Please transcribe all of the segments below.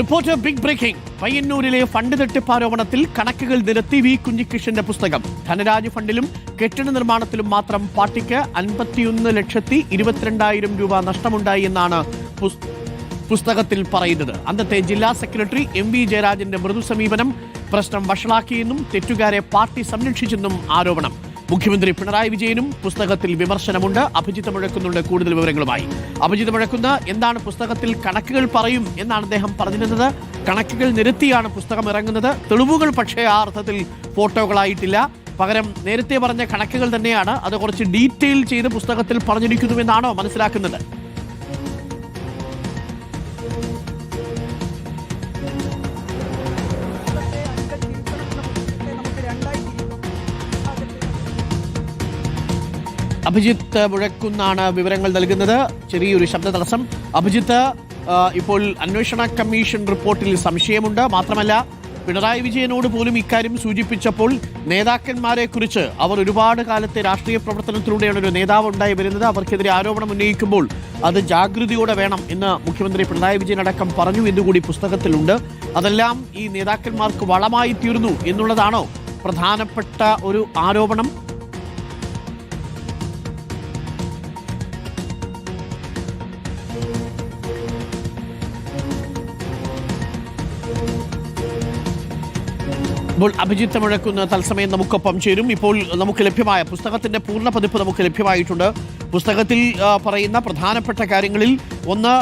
Reporter big breaking പയ്യന്നൂരിലെ fund തട്ടിപ്പ് ആരോപണത്തിൽ കണക്കുകൾ നിരത്തി വി കുഞ്ഞികൃഷ്ണന്റെ പുസ്തകം. ധനരാജ് ഫണ്ടിലും കെട്ടിട നിർമ്മാണത്തിലും മാത്രം പാർട്ടിക്ക് അൻപത്തിയൊന്ന് ലക്ഷത്തി ഇരുപത്തിരണ്ടായിരം രൂപ നഷ്ടമുണ്ടായി എന്നാണ് പുസ്തകത്തിൽ പറയുന്നത്. അന്നത്തെ ജില്ലാ സെക്രട്ടറി എം വി ജയരാജന്റെ മൃദു സമീപനം പ്രശ്നം വഷളാക്കിയെന്നും തെറ്റുകാരെ പാർട്ടി സംരക്ഷിച്ചെന്നും ആരോപണം. മുഖ്യമന്ത്രി പിണറായി വിജയനും പുസ്തകത്തിൽ വിമർശനമുണ്ട്. അഭിജിത്ത് മുഴക്കുന്നുണ്ട് കൂടുതൽ വിവരങ്ങളുമായി. അഭിജിത്ത് മുഴക്കുന്ന എന്താണ് പുസ്തകത്തിൽ കണക്കുകൾ പറയും എന്നാണ് അദ്ദേഹം പറഞ്ഞിരുന്നത്. കണക്കുകൾ നിരത്തിയാണ് പുസ്തകം ഇറങ്ങുന്നത്. തെളിവുകൾ പക്ഷേ ആ അർത്ഥത്തിൽ ഫോട്ടോകളായിട്ടില്ല. പകരം നേരത്തെ പറഞ്ഞ കണക്കുകൾ തന്നെയാണ്. അത് കുറച്ച് ഡീറ്റെയിൽ ചെയ്ത് പുസ്തകത്തിൽ പറഞ്ഞിരിക്കുന്നുവെന്നാണോ മനസ്സിലാക്കുന്നത്. അഭിജിത്ത് മുഴക്കുന്നാണ് വിവരങ്ങൾ നൽകുന്നത്. ചെറിയൊരു ശബ്ദ തടസ്സം. അഭിജിത്ത് ഇപ്പോൾ അന്വേഷണ കമ്മീഷൻ റിപ്പോർട്ടിൽ സംശയമുണ്ട്. മാത്രമല്ല പിണറായി വിജയനോട് പോലും ഇക്കാര്യം സൂചിപ്പിച്ചപ്പോൾ നേതാക്കന്മാരെ കുറിച്ച് അവർ ഒരുപാട് കാലത്തെ രാഷ്ട്രീയ പ്രവർത്തനത്തിലൂടെയാണ് ഒരു നേതാവ് ഉണ്ടായി വരുന്നത്. അവർക്കെതിരെ ആരോപണം ഉന്നയിക്കുമ്പോൾ അത് ജാഗ്രതയോടെ വേണം എന്ന് മുഖ്യമന്ത്രി പിണറായി വിജയൻ അടക്കം പറഞ്ഞു എന്നുകൂടി പുസ്തകത്തിലുണ്ട്. അതെല്ലാം ഈ നേതാക്കന്മാർക്ക് വളമായി തീർന്നു എന്നുള്ളതാണോ പ്രധാനപ്പെട്ട ഒരു ആരോപണം? ഇപ്പോൾ അഭിജിത്ത് മുഴക്കുന്ന തത്സമയം നമുക്കൊപ്പം ചേരും. ഇപ്പോൾ നമുക്ക് ലഭ്യമായ പുസ്തകത്തിന്റെ പൂർണ പതിപ്പ് നമുക്ക് ലഭ്യമായിട്ടുണ്ട്. പുസ്തകത്തിൽ പറയുന്ന പ്രധാനപ്പെട്ട കാര്യങ്ങളിൽ ഒന്ന്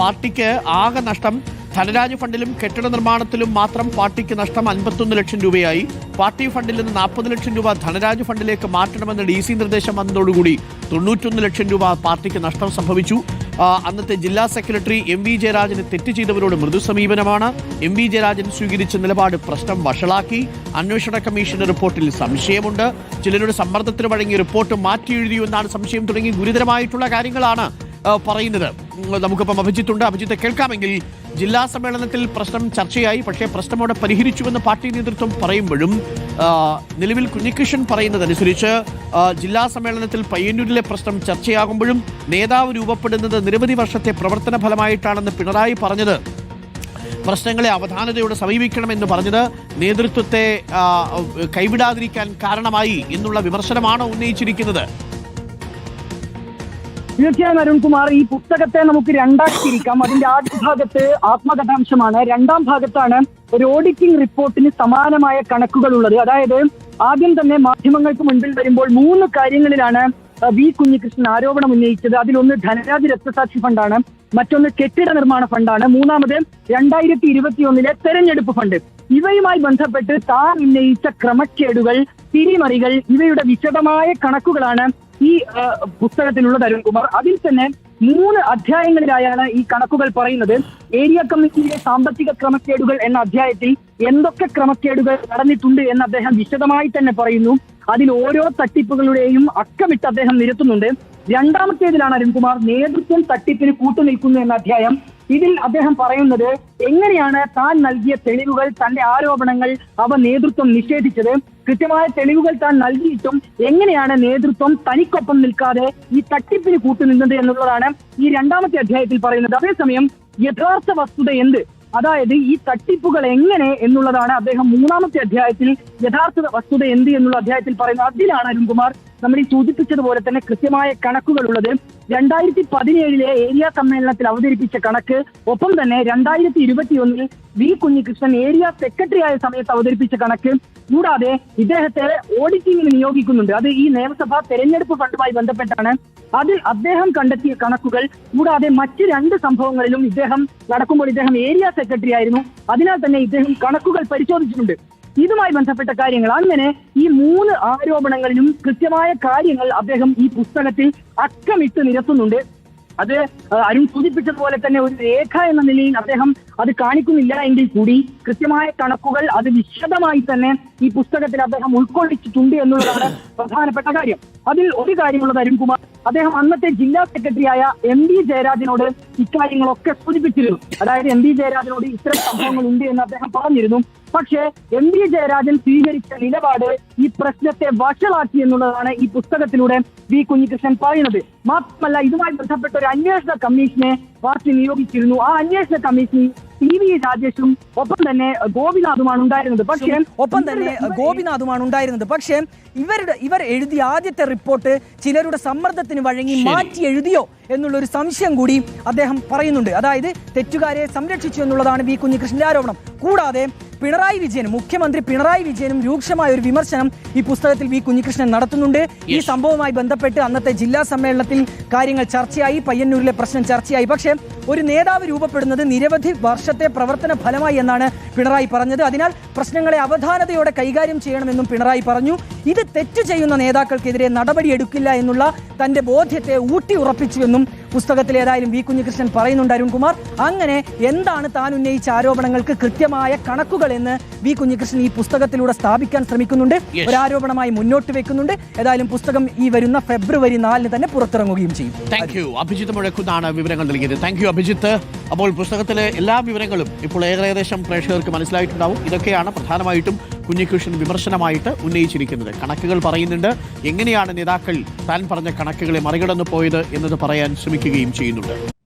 പാർട്ടിക്ക് ആകെ നഷ്ടം ധനരാജ് ഫണ്ടിലും കെട്ടിട നിർമ്മാണത്തിലും മാത്രം പാർട്ടിക്ക് നഷ്ടം അൻപത്തൊന്ന് ലക്ഷം രൂപയായി. പാർട്ടി ഫണ്ടിൽ നിന്ന് നാൽപ്പത് ലക്ഷം രൂപ ധനരാജ് ഫണ്ടിലേക്ക് മാറ്റണമെന്ന് ഡി സി നിർദ്ദേശം വന്നതോടുകൂടി തൊണ്ണൂറ്റൊന്ന് ലക്ഷം രൂപ പാർട്ടിക്ക് നഷ്ടം സംഭവിച്ചു. അന്നത്തെ ജില്ലാ സെക്രട്ടറി എം വി ജയരാജന് തെറ്റ് ചെയ്തവരോട് മൃദു സമീപനമാണ്. എം വി ജയരാജൻ സ്വീകരിച്ച നിലപാട് പ്രശ്നം വഷളാക്കി. അന്വേഷണ കമ്മീഷന്റെ റിപ്പോർട്ടിൽ സംശയമുണ്ട്. ചിലരുടെ സമ്മർദ്ദത്തിന് വഴങ്ങി റിപ്പോർട്ട് മാറ്റി എഴുതിയോ എന്നാണ് സംശയം. തുടങ്ങി ഗുരുതരമായിട്ടുള്ള കാര്യങ്ങളാണ് പറയുന്നത്. നമുക്കിപ്പം അഭിജിത്തുണ്ട്. അഭിജിത്തെ കേൾക്കാമെങ്കിൽ ജില്ലാ സമ്മേളനത്തിൽ പ്രശ്നം ചർച്ചയായി. പക്ഷേ പ്രശ്നം അവിടെ പരിഹരിച്ചുവെന്ന് പാർട്ടി നേതൃത്വം പറയുമ്പോഴും നിലവിൽ കുഞ്ഞികൃഷ്ണൻ പറയുന്നതനുസരിച്ച് ജില്ലാ സമ്മേളനത്തിൽ പയ്യന്നൂരിലെ പ്രശ്നം ചർച്ചയാകുമ്പോഴും നേതാവ് രൂപപ്പെടുന്നത് നിരവധി വർഷത്തെ പ്രവർത്തന ഫലമായിട്ടാണെന്ന് പിണറായി പറഞ്ഞത്. പ്രശ്നങ്ങളെ അവധാനതയോടെ സമീപിക്കണമെന്ന് പറഞ്ഞത് നേതൃത്വത്തെ കൈവിടാതിരിക്കാൻ കാരണമായി എന്നുള്ള വിമർശനമാണ് ഉന്നയിച്ചിരിക്കുന്നത്. തീർച്ചയായും അരുൺകുമാർ ഈ പുസ്തകത്തെ നമുക്ക് രണ്ടായി തിരിക്കാം അതിന്റെ ആദ്യ ഭാഗത്ത് ആത്മകഥാംശമാണ്. രണ്ടാം ഭാഗത്താണ് ഒരു ഓഡിറ്റിംഗ് റിപ്പോർട്ടിന് സമാനമായ കണക്കുകൾ ഉള്ളത് അതായത് ആദ്യം തന്നെ മാധ്യമങ്ങൾക്ക് മുൻപിൽ വരുമ്പോൾ മൂന്ന് കാര്യങ്ങളിലാണ് വി കുഞ്ഞികൃഷ്ണൻ ആരോപണം ഉന്നയിച്ചത്. അതിലൊന്ന് ധനരാജ് രക്തസാക്ഷി ഫണ്ടാണ്. മറ്റൊന്ന് കെട്ടിട നിർമ്മാണ ഫണ്ടാണ്. മൂന്നാമത് രണ്ടായിരത്തി ഇരുപത്തിയൊന്നിലെ തെരഞ്ഞെടുപ്പ് ഫണ്ട്. ഇവയുമായി ബന്ധപ്പെട്ട് താൻ ഉന്നയിച്ച ക്രമക്കേടുകൾ തിരിമറികൾ ഇവയുടെ വിശദമായ കണക്കുകളാണ് ഈ പുസ്തകത്തിലുള്ള പുസ്തകത്തിലുള്ളത് അരുൺകുമാർ അതിൽ തന്നെ മൂന്ന് അധ്യായങ്ങളിലായാണ് ഈ കണക്കുകൾ പറയുന്നത്. ഏരിയ കമ്മിറ്റിയിലെ സാമ്പത്തിക ക്രമക്കേടുകൾ എന്ന അധ്യായത്തിൽ എന്തൊക്കെ ക്രമക്കേടുകൾ നടന്നിട്ടുണ്ട് എന്ന് അദ്ദേഹം വിശദമായി തന്നെ പറയുന്നു. അതിൽ ഓരോ തട്ടിപ്പുകളുടെയും അക്കമിട്ട് അദ്ദേഹം നിരത്തുന്നുണ്ട്. രണ്ടാമത്തേതിലാണ് അരുൺകുമാർ നേതൃത്വം തട്ടിപ്പിന് കൂട്ടുനിൽക്കുന്നു എന്ന അധ്യായം. ഇതിൽ അദ്ദേഹം പറയുന്നത് എങ്ങനെയാണ് താൻ നൽകിയ തെളിവുകൾ തന്റെ ആരോപണങ്ങൾ അവ നേതൃത്വം നിഷേധിച്ചത്? കൃത്യമായ തെളിവുകൾ താൻ നൽകിയിട്ടും എങ്ങനെയാണ് നേതൃത്വം തനിക്കൊപ്പം നിൽക്കാതെ ഈ തട്ടിപ്പിന് കൂട്ടുനിന്നത് എന്നുള്ളതാണ് ഈ രണ്ടാമത്തെ അധ്യായത്തിൽ പറയുന്നത്. അതേസമയം യഥാർത്ഥ വസ്തുത എന്ത്? അതായത് ഈ തട്ടിപ്പുകൾ എങ്ങനെ എന്നുള്ളതാണ് അദ്ദേഹം മൂന്നാമത്തെ അധ്യായത്തിൽ യഥാർത്ഥ വസ്തുത എന്ത് എന്നുള്ള അധ്യായത്തിൽ പറയുന്നത്. അതിലാണ് അരുൺകുമാർ നമ്മൾ ഈ സൂചിപ്പിച്ചതുപോലെ തന്നെ കൃത്യമായ കണക്കുകൾ ഉള്ളത് രണ്ടായിരത്തി പതിനേഴിലെ ഏരിയ സമ്മേളനത്തിൽ അവതരിപ്പിച്ച കണക്ക്. ഒപ്പം തന്നെ രണ്ടായിരത്തി ഇരുപത്തിയൊന്നിൽ വി കുഞ്ഞികൃഷ്ണൻ ഏരിയ സെക്രട്ടറി ആയ സമയത്ത് അവതരിപ്പിച്ച കണക്ക്. കൂടാതെ ഇദ്ദേഹത്തെ ഓഡിറ്റിംഗിന് നിയോഗിക്കുന്നുണ്ട്. അത് ഈ നിയമസഭാ തെരഞ്ഞെടുപ്പ് ഫണ്ടുമായി ബന്ധപ്പെട്ടാണ്. അതിൽ അദ്ദേഹം കണ്ടെത്തിയ കണക്കുകൾ. കൂടാതെ മറ്റ് രണ്ട് സംഭവങ്ങളിലും ഇദ്ദേഹം നടക്കുമ്പോൾ ഇദ്ദേഹം ഏരിയ സെക്രട്ടറി ആയിരുന്നു. അതിനാൽ തന്നെ ഇദ്ദേഹം കണക്കുകൾ പരിശോധിച്ചിട്ടുണ്ട്. ഇതുമായി ബന്ധപ്പെട്ട കാര്യങ്ങൾ. അങ്ങനെ ഈ മൂന്ന് ആരോപണങ്ങളിലും കൃത്യമായ കാര്യങ്ങൾ അദ്ദേഹം ഈ പുസ്തകത്തിൽ അക്കമിട്ട് നിരത്തുന്നുണ്ട്. അത് അരുൺ സൂചിപ്പിച്ചതുപോലെ തന്നെ ഒരു രേഖ എന്ന നിലയിൽ അദ്ദേഹം അത് കാണിക്കുന്നില്ല എങ്കിൽ കൂടി കൃത്യമായ കണക്കുകൾ അത് വിശദമായി തന്നെ ഈ പുസ്തകത്തിൽ അദ്ദേഹം ഉൾക്കൊള്ളിച്ചിട്ടുണ്ട് എന്നുള്ളതാണ് പ്രധാനപ്പെട്ട കാര്യം. അതിൽ ഒരു കാര്യമുള്ളത് അരുൺകുമാർ അദ്ദേഹം അന്നത്തെ ജില്ലാ സെക്രട്ടറിയായ എം ബി ജയരാജനോട് ഇക്കാര്യങ്ങളൊക്കെ സൂചിപ്പിച്ചിരുന്നു. അതായത് എം ബി ജയരാജനോട് ഇത്തരം സംഭവങ്ങൾ ഉണ്ട് എന്ന് അദ്ദേഹം പറഞ്ഞിരുന്നു. പക്ഷേ എം വി ജയരാജൻ സ്വീകരിച്ച നിലപാട് ഈ പ്രശ്നത്തെ വഷളാക്കി എന്നുള്ളതാണ് ഈ പുസ്തകത്തിലൂടെ വി കുഞ്ഞികൃഷ്ണൻ പറയുന്നത്. മാത്രമല്ല ഇതുമായി ബന്ധപ്പെട്ട ഒരു അന്വേഷണ കമ്മീഷനെ പാർട്ടി നിയോഗിച്ചിരുന്നു. ആ അന്വേഷണ കമ്മീഷൻ ടി വി രാജേഷും ഒപ്പം തന്നെ ഗോപിനാഥുമാണ് ഉണ്ടായിരുന്നത്. പക്ഷേ ഒപ്പം തന്നെ ഗോപിനാഥുമാണ് ഉണ്ടായിരുന്നത്. പക്ഷേ ഇവരുടെ ഇവർ എഴുതിയ ആദ്യത്തെ റിപ്പോർട്ട് ചിലരുടെ സമ്മർദ്ദത്തിന് വഴങ്ങി മാറ്റി എഴുതിയോ എന്നുള്ളൊരു സംശയം കൂടി അദ്ദേഹം പറയുന്നുണ്ട്. അതായത് തെറ്റുകാരെ സംരക്ഷിച്ചു എന്നുള്ളതാണ് വി കുഞ്ഞികൃഷ്ണന്റെ ആരോപണം. കൂടാതെ പിണറായി വിജയൻ മുഖ്യമന്ത്രി പിണറായി വിജയനും രൂക്ഷമായ ഒരു വിമർശനം ഈ പുസ്തകത്തിൽ വി കുഞ്ഞികൃഷ്ണൻ നടത്തുന്നുണ്ട്. ഈ സംഭവവുമായി ബന്ധപ്പെട്ട് അന്നത്തെ ജില്ലാ സമ്മേളനത്തിൽ കാര്യങ്ങൾ ചർച്ചയായി പയ്യന്നൂരിലെ പ്രശ്നം ചർച്ചയായി. പക്ഷേ ഒരു നേതാവ് രൂപപ്പെടുന്നത് നിരവധി വർഷത്തെ പ്രവർത്തന ഫലമായി എന്നാണ് പിണറായി പറഞ്ഞത്. അതിനാൽ പ്രശ്നങ്ങളെ അവധാനതയോടെ കൈകാര്യം ചെയ്യണമെന്നും പിണറായി പറഞ്ഞു. ഇത് തെറ്റ് ചെയ്യുന്ന നേതാക്കൾക്കെതിരെ നടപടിയെടുക്കില്ല എന്നുള്ള തന്റെ ബോധ്യത്തെ ഊട്ടി ഉറപ്പിച്ചുവെന്നും പുസ്തകത്തിൽ ഏതായാലും വി കുഞ്ഞികൃഷ്ണൻ പറയുന്നുണ്ട് അരുൺകുമാർ. അങ്ങനെ എന്താണ് താൻ ഉന്നയിച്ച ആരോപണങ്ങൾക്ക് കൃത്യമായ കണക്കുകൾ എന്ന് വി കുഞ്ഞികൃഷ്ണൻ ഈ പുസ്തകത്തിലൂടെ സ്ഥാപിക്കാൻ ശ്രമിക്കുന്നുണ്ട്. ഒരാരോപണമായി മുന്നോട്ട് വെക്കുന്നുണ്ട്. ഏതായാലും പുസ്തകം ഈ വരുന്ന ഫെബ്രുവരി നാലിന് തന്നെ പുറത്തിറങ്ങുകയും ചെയ്യും. താങ്ക് യു അഭിജിത്ത് മുഴക്കുന്നാണ് വിവരങ്ങൾ നൽകിയത്. Thank you Abhijith. അപ്പോൾ പുസ്തകത്തിലെ എല്ലാ വിവരങ്ങളും ഇപ്പോൾ ഏകദേശം പ്രേക്ഷകർക്ക് മനസ്സിലായിട്ടുണ്ടാവും. ഇതൊക്കെയാണ് പ്രധാനമായിട്ടും കുഞ്ഞികൃഷ്ണൻ വിമർശനമായിട്ട് ഉന്നയിച്ചിരിക്കുന്നത്. കണക്കുകൾ പറയുന്നുണ്ട്. എങ്ങനെയാണ് നേതാക്കൾ താൻ പറഞ്ഞ കണക്കുകളെ മറികടന്നു പോയത് എന്നത് പറയാൻ ശ്രമിക്കുകയും ചെയ്യുന്നുണ്ട്.